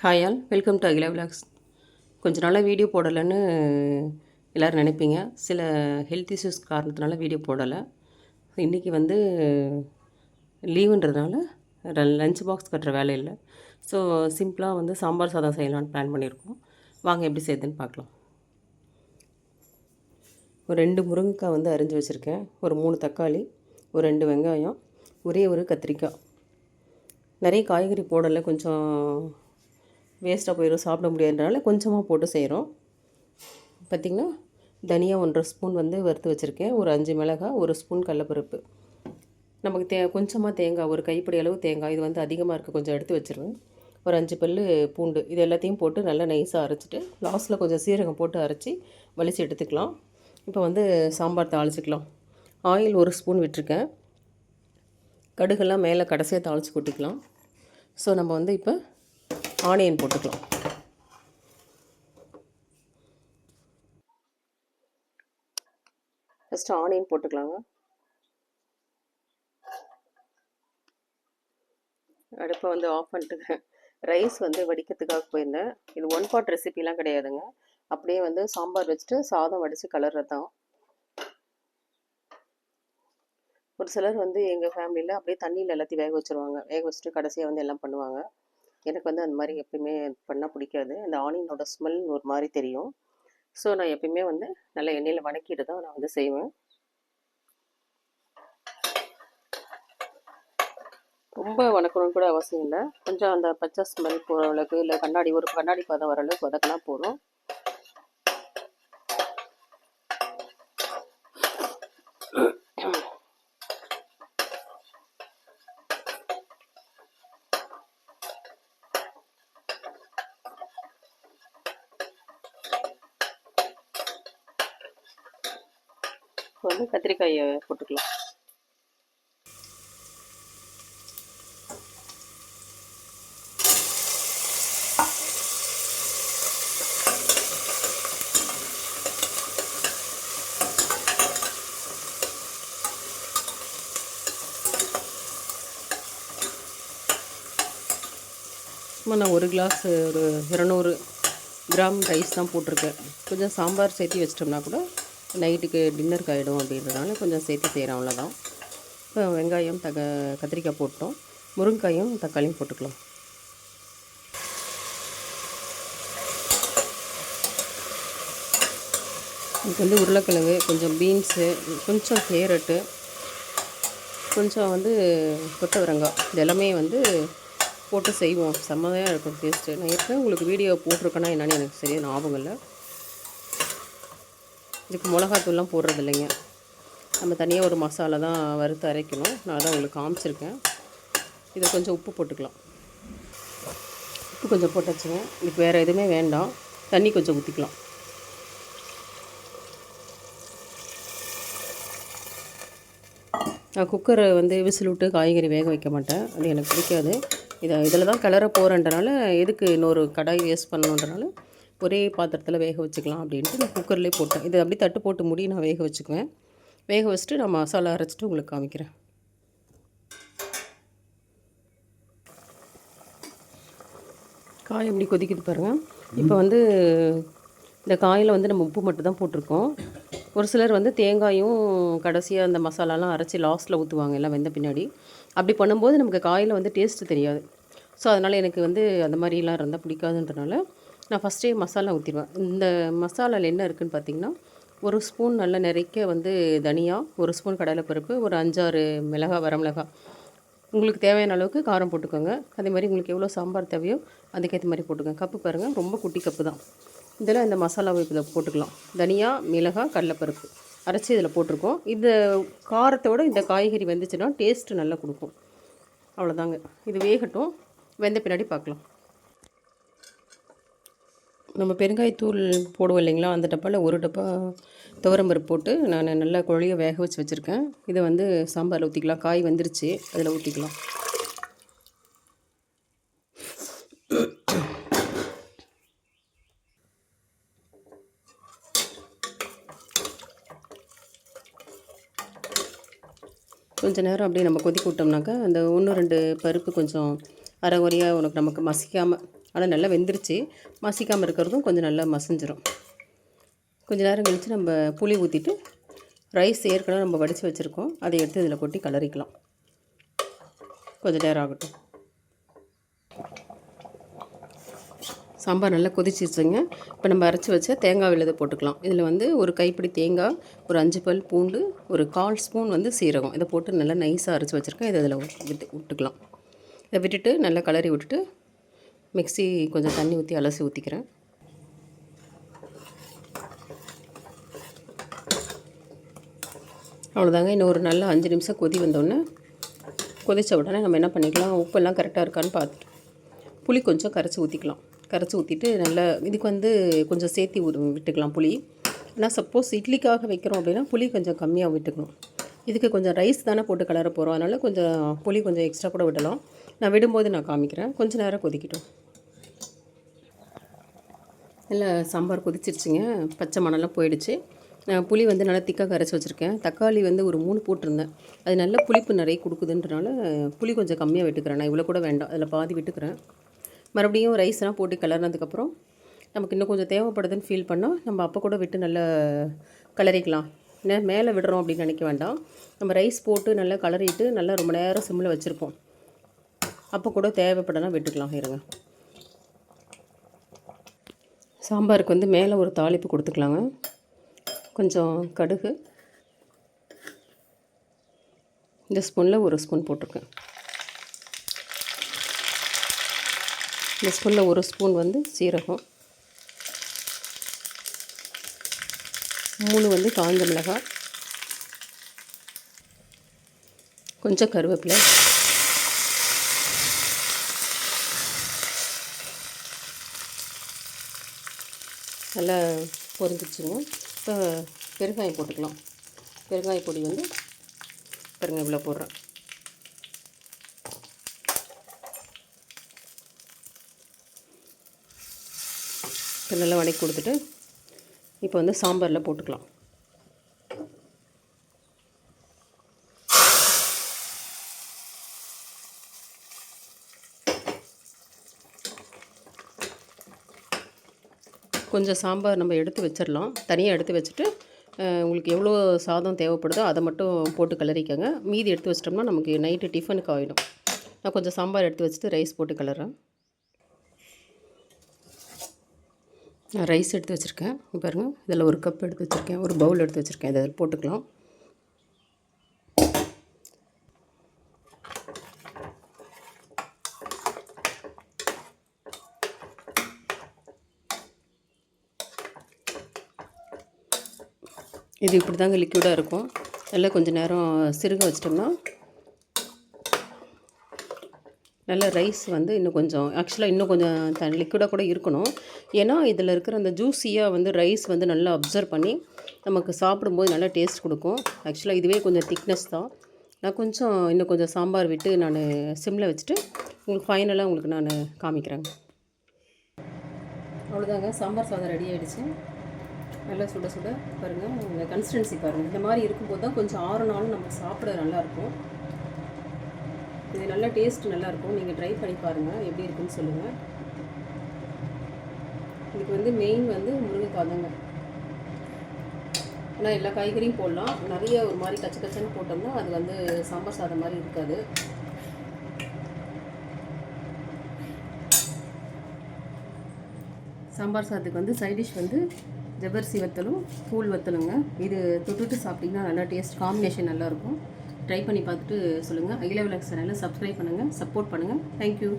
Hi all welcome to Akila vlogs கொஞ்ச நாளாக video போடலைன்னு எல்லோரும் நினைப்பீங்க. சில ஹெல்த் இஷ்யூஸ் காரணத்தினால வீடியோ போடலை. இன்றைக்கி வந்து லீவுன்றதுனால லஞ்ச் பாக்ஸ் கட்டுற வேலை இல்லை. ஸோ சிம்பிளாக வந்து சாம்பார் சாதம் செய்யலான்னு பிளான் பண்ணியிருக்கோம். வாங்க எப்படி செய்யுதுன்னு பார்க்கலாம். ஒரு ரெண்டு முருங்கைக்காய் வந்து அரிஞ்சு வச்சுருக்கேன். ஒரு மூணு தக்காளி ஒரு ரெண்டு வெங்காயம் ஒரே ஒரு கத்திரிக்காய். நிறைய காய்கறி போடலை. கொஞ்சம் வேஸ்ட்டாக போயிடும் சாப்பிட முடியாதனால கொஞ்சமாக போட்டு செய்கிறோம் பார்த்திங்கன்னா தனியாக ஒன்றரை ஸ்பூன் வந்து வறுத்து வச்சுருக்கேன். ஒரு அஞ்சு மிளகாய் ஒரு ஸ்பூன் கடலப்பருப்பு. நமக்கு தே கொஞ்சமாக தேங்காய் ஒரு கைப்பிடி அளவு தேங்காய் இது வந்து அதிகமாக இருக்குது கொஞ்சம் எடுத்து வச்சுருவேன் ஒரு அஞ்சு பல் பூண்டு இது எல்லாத்தையும் போட்டு நல்லா நைஸாக அரைச்சிட்டு லாஸ்ட்டில் கொஞ்சம் சீரகம் போட்டு அரைச்சி வலித்து எடுத்துக்கலாம். இப்போ வந்து சாம்பார் தாளிச்சிக்கலாம். ஆயில் ஒரு ஸ்பூன் விட்டுருக்கேன். கடுகெல்லாம் மேலே கடைசியாக தாளித்து கொட்டிக்கலாம். ஸோ நம்ம வந்து இப்போ ஆனியன் போட்டுக்கலாம். ஃபஸ்ட்டு ஆனியன் போட்டுக்கலாங்க. அடுப்பை வந்து ஆஃப் பண்ணிட்டுங்க ரைஸ் வந்து வடிக்கிறதுக்காக போயிருந்தேன். இது ஒன் பாட் ரெசிபிலாம் கிடையாதுங்க. அப்படியே வந்து சாம்பார் வச்சுட்டு சாதம் வடித்து கலர்றது தான். ஒரு சிலர் வந்து எங்கள் ஃபேமிலியில் அப்படியே தண்ணியில் எல்லாத்தையும் வேக வச்சுருவாங்க. வேக வச்சுட்டு கடைசியாக வந்து எல்லாம் பண்ணுவாங்க. எனக்கு வந்து அந்த மாதிரி எப்பயுமே பண்ணால் பிடிக்காது. அந்த ஆனியனோட ஸ்மெல் ஒரு மாதிரி தெரியும். ஸோ நான் எப்பயுமே வந்து நல்லா எண்ணெயில் வணக்கிட்டு தான் நான் வந்து செய்வேன். ரொம்ப வணக்கணும்னு கூட அவசியம் இல்லை. கொஞ்சம் அந்த பச்சை ஸ்மெல் போகிற அளவுக்கு இல்லை கண்ணாடி ஒரு கண்ணாடி பதம் வர அளவுக்கு வதக்கினா போதும். இப்போ வந்து கத்திரிக்காயை போட்டுக்கலாம். சும்மா நான் ஒரு கிளாஸ் ஒரு இரநூறு கிராம் ரைஸ் தான் போட்டிருக்கேன். கொஞ்சம் சாம்பார் சேர்த்து வச்சிட்டோம்னா கூட நைட்டுக்கு டின்னருக்கு ஆகிடும் அப்படின்றதுனால கொஞ்சம் சேர்த்து செய்கிறேன் அவ்வளோதான் இப்போ வெங்காயம் தக கத்திரிக்காய் போட்டோம். முருங்காயும் தக்காளியும் போட்டுக்கலாம். இதுக்கு வந்து உருளைக்கிழங்கு கொஞ்சம் பீன்ஸு கொஞ்சம் கேரட்டு கொஞ்சம் வந்து கொத்தவரங்காய். இது எல்லாமே வந்து போட்டு செய்வோம். செம்மையாக இருக்கும் டேஸ்ட்டு நான் ஏற்கனவே உங்களுக்கு வீடியோ போட்டிருக்கேன்னா என்னென்னு எனக்கு சரியாக ஞாபகம் இல்லை. இதுக்கு மிளகாத்தூள்லாம் போடுறது இல்லைங்க நம்ம தனியாக ஒரு மசாலா தான் வறுத்து அரைக்கணும். நான் தான் உங்களுக்கு காமிச்சிருக்கேன். இதை கொஞ்சம் உப்பு போட்டுக்கலாம். உப்பு கொஞ்சம் போட்டாச்சுங்க. இதுக்கு வேறு எதுவுமே வேண்டாம். தண்ணி கொஞ்சம் ஊற்றிக்கலாம் நான் குக்கரை வந்து விசில் விட்டு காய்கறி வேக வைக்க மாட்டேன். அது எனக்கு பிடிக்காது. இதை இதில் தான் கிளற போகிறேன்றனால எதுக்கு இன்னொரு கடாய் வேஸ்ட் பண்ணணுன்றனால ஒரே பாத்திரத்தில் வேக வச்சுக்கலாம் அப்படின்ட்டு நான் குக்கர்லேயே போட்டேன். இதை அப்படியே தட்டு போட்டு முடி நான் வேக வச்சுக்குவேன். வேக வச்சுட்டு நான் மசாலா அரைச்சிட்டு உங்களுக்கு காமிக்கிறேன். காய் எப்படி கொதிக்குது பாருங்கள் இப்போ வந்து இந்த காயில் வந்து நம்ம உப்பு மட்டும் தான் போட்டிருக்கோம். ஒரு சிலர் வந்து தேங்காயும் கடைசியாக அந்த மசாலாலாம் அரைச்சி லாஸ்ட்டில் ஊற்றுவாங்க எல்லாம் வெந்த பின்னாடி. அப்படி பண்ணும்போது நமக்கு காயில் வந்து டேஸ்ட்டு தெரியாது. ஸோ அதனால் எனக்கு வந்து அந்த மாதிரிலாம் இருந்தால் பிடிக்காதுன்றனால நான் ஃபஸ்ட்டே மசாலா ஊற்றிடுவேன் இந்த மசாலாவில் என்ன இருக்குதுன்னு பார்த்தீங்கன்னா ஒரு ஸ்பூன் நல்லா நிறைக்க வந்து தனியா ஒரு ஸ்பூன் கடலைப்பருப்பு ஒரு அஞ்சாறு மிளகா வரமிளகா உங்களுக்கு தேவையான அளவுக்கு காரம் போட்டுக்கோங்க. அதே மாதிரி உங்களுக்கு எவ்வளோ சாம்பார் தேவையோ அதுக்கேற்ற மாதிரி போட்டுக்கோங்க. கப்பு பாருங்கள் ரொம்ப குட்டி கப்பு தான். இதில் இந்த மசாலாவை இதில் போட்டுக்கலாம். தனியா மிளகாய் கடலைப்பருப்பு அரைச்சி இதில் போட்டிருக்கோம். இந்த காரத்தோடு இந்த காய்கறி வெந்துச்சுன்னா டேஸ்ட்டு நல்லா கொடுக்கும். அவ்வளோதாங்க இது வேகட்டும். வெந்த பின்னாடி பார்க்கலாம் நம்ம பெருங்காயத்தூள் போடுவோம் இல்லைங்களா? அந்த டப்பாவில் ஒரு டப்பா துவரம்பருப்பு போட்டு நான் நல்லா குழைய வேக வச்சு வச்சுருக்கேன். இதை வந்து சாம்பாரில் ஊற்றிக்கலாம் காய் வந்துருச்சு. அதில் ஊற்றிக்கலாம் கொஞ்ச நேரம் அப்படியே நம்ம கொதிக்க விட்டோம்னாக்கா அந்த ஒன்று ரெண்டு பருப்பு கொஞ்சம் அரைகுறையாக உனக்கு நமக்கு மசிக்காமல் ஆனால் நல்லா வெந்துருச்சு. மசிக்காமல் இருக்கிறதும் கொஞ்சம் நல்லா மசிஞ்சிரும். கொஞ்ச நேரம் கழித்து நம்ம புளி ஊற்றிட்டு ரைஸ் ஏற்கனவே நம்ம வடித்து வச்சுருக்கோம். அதை எடுத்து இதில் கொட்டி கலரிக்கலாம். கொஞ்சம் நேரம் ஆகட்டும். சாம்பார் நல்லா கொதிச்சிருச்சுங்க. இப்போ நம்ம அரைச்சி வச்ச தேங்காய் விழுதை போட்டுக்கலாம். இதில் வந்து ஒரு கைப்பிடி தேங்காய் ஒரு அஞ்சு பல் பூண்டு ஒரு கால் ஸ்பூன் வந்து சீரகம். இதை போட்டு நல்லா நைஸாக அரைச்சி வச்சுருக்கேன். இதை இதில் விட்டு விட்டுக்கலாம். இதை விட்டுட்டு நல்லா கலரி விட்டுட்டு மிக்ஸி கொஞ்சம் தண்ணி ஊற்றி அலசி ஊற்றிக்கிறேன் அவ்வளோதாங்க இன்னும் ஒரு நல்ல அஞ்சு நிமிஷம் கொதி வந்தோடனே கொதித்த உடனே நம்ம என்ன பண்ணிக்கலாம்? உப்பெல்லாம் கரெக்டாக இருக்கான்னு பார்த்துட்டு புளி கொஞ்சம் கரைச்சி ஊற்றிக்கலாம் கரைச்சி ஊற்றிட்டு நல்லா இதுக்கு வந்து கொஞ்சம் சேர்த்தி ஊ- விட்டுக்கலாம் புளி. ஆனால் சப்போஸ் இட்லிக்காக வைக்கிறோம் அப்படின்னா புளி கொஞ்சம் கம்மியாக விட்டுக்கணும். இதுக்கு கொஞ்சம் ரைஸ் தானே போட்டு கலர போகிறோம் அதனால் கொஞ்சம் புளி கொஞ்சம் எக்ஸ்ட்ரா கூட விடலாம். நான் விடும்போது நான் காமிக்கிறேன். கொஞ்சம் நேரம் கொதிக்கட்டும். நல்லா சாம்பார் கொதிச்சிருச்சுங்க. பச்சை மணம்லாம் போயிடுச்சு. புளி வந்து நல்லா திக்காக கரைச்சி வச்சுருக்கேன். தக்காளி வந்து ஒரு மூணு போட்டிருந்தேன். அது நல்ல புளிப்பு நிறைய கொடுக்குதுன்றனால புளி கொஞ்சம் கம்மியாக விட்டுக்கிறேன். நான் இவ்வளோ கூட வேண்டாம். அதில் பாதி விட்டுக்கிறேன். மறுபடியும் ரைஸ்லாம் போட்டு கிளறினதுக்கப்புறம் நமக்கு இன்னும் கொஞ்சம் தேவைப்படுதுன்னு ஃபீல் பண்ணால் நம்ம அப்போ கூட விட்டு நல்லா கிளறிக்கலாம். என்ன? மேலே விடுறோம் அப்படின்னு நினைக்க வேண்டாம். நம்ம ரைஸ் போட்டு நல்லா கலரிட்டு நல்லா ரொம்ப நேரம் சிம்மில் வச்சுருப்போம். அப்போ கூட தேவைப்படலாம் விட்டுக்கலாம். இருங்க. சாம்பாருக்கு வந்து மேலே ஒரு தாளிப்பு கொடுத்துக்கலாங்க. கொஞ்சம் கடுகு. இந்த ஸ்பூனில் ஒரு ஸ்பூன் போட்டிருக்கேன். இந்த ஸ்பூனில் ஒரு ஸ்பூன் வந்து சீரகம். மூணு வந்து காஞ்ச மிளகாய். கொஞ்சம் கருவேப்பிலை. நல்லா பொரிஞ்சிச்சுங்க இப்போ பெருங்காயம் போட்டுக்கலாம். பெருங்காய பொடி வந்து பாருங்க இவ்வளோ போடுறேன். இப்போ நல்லா வதக்கி கொடுத்துட்டு இப்போ வந்து சாம்பாரில் போட்டுக்கலாம். கொஞ்சம் சாம்பார் நம்ம எடுத்து வச்சிடலாம். தனியாக எடுத்து வச்சுட்டு உங்களுக்கு எவ்வளோ சாதம் தேவைப்படுதோ அதை மட்டும் போட்டு கிளறிக்கோங்க. மீதி எடுத்து வச்சிட்டோம்னா நமக்கு நைட்டு டிஃபனுக்கு ஆகிடும் நான் கொஞ்சம் சாம்பார் எடுத்து வச்சுட்டு ரைஸ் போட்டு கிளறேன். நான் ரைஸ் எடுத்து வச்சுருக்கேன். பாருங்கள் இதில் ஒரு கப் எடுத்து வச்சுருக்கேன். ஒரு பவுல் எடுத்து வச்சுருக்கேன். இதை போட்டுக்கலாம். இது இப்படி தாங்க லிக்விடாக இருக்கும். நல்லா கொஞ்சம் நேரம் சிறுக வச்சிட்டோம்னா நல்ல ரைஸ் வந்து இன்னும் கொஞ்சம் ஆக்சுவலாக இன்னும் கொஞ்சம் த லிக்விடாக கூட இருக்கணும். ஏன்னா இதில் இருக்கிற அந்த ஜூஸியாக வந்து ரைஸ் வந்து நல்லா அப்சர்வ் பண்ணி நமக்கு சாப்பிடும்போது நல்லா டேஸ்ட் கொடுக்கும். ஆக்சுவலாக இதுவே கொஞ்சம் திக்னஸ் தான். நான் கொஞ்சம் இன்னும் கொஞ்சம் சாம்பார் விட்டு நான் சிம்மில் வச்சுட்டு உங்களுக்கு ஃபைனலாக உங்களுக்கு நான் காமிக்கிறேங்க. அவ்வளோதாங்க சாம்பார் சாதம் ரெடி ஆகிடுச்சு நல்லா சுட சுட பாருங்கள் இந்த கன்சிஸ்டன்சி பாருங்கள் இந்த மாதிரி இருக்கும்போது தான் கொஞ்சம் ஆறுனாலும் நம்ம சாப்பிட நல்லாயிருக்கும். இது நல்லா டேஸ்ட் நல்லாயிருக்கும். நீங்கள் ட்ரை பண்ணி பாருங்கள் எப்படி இருக்குன்னு சொல்லுங்கள் இதுக்கு வந்து மெயின் வந்து முருங்கைக்காய் தாங்க ஆனால் எல்லா காய்கறியும் போடலாம். நிறைய ஒரு மாதிரி கச்ச கச்சன்னு போட்டோம்னா அது வந்து சாம்பார் சாதம் மாதிரி இருக்காது. சாம்பார் சாதத்துக்கு வந்து சைடிஷ் வந்து ஜபர்சி வத்தலும் கூழ் வத்தலுங்க. இது தொட்டுட்டு சாப்பிட்டிங்கன்னா நல்லா டேஸ்ட் காம்பினேஷன் நல்லாயிருக்கும். ட்ரை பண்ணி பார்த்துட்டு சொல்லுங்கள் அகில விளக்கு சேனலை சப்ஸ்கிரைப் பண்ணுங்கள் சப்போர்ட் பண்ணுங்கள் தேங்க்யூ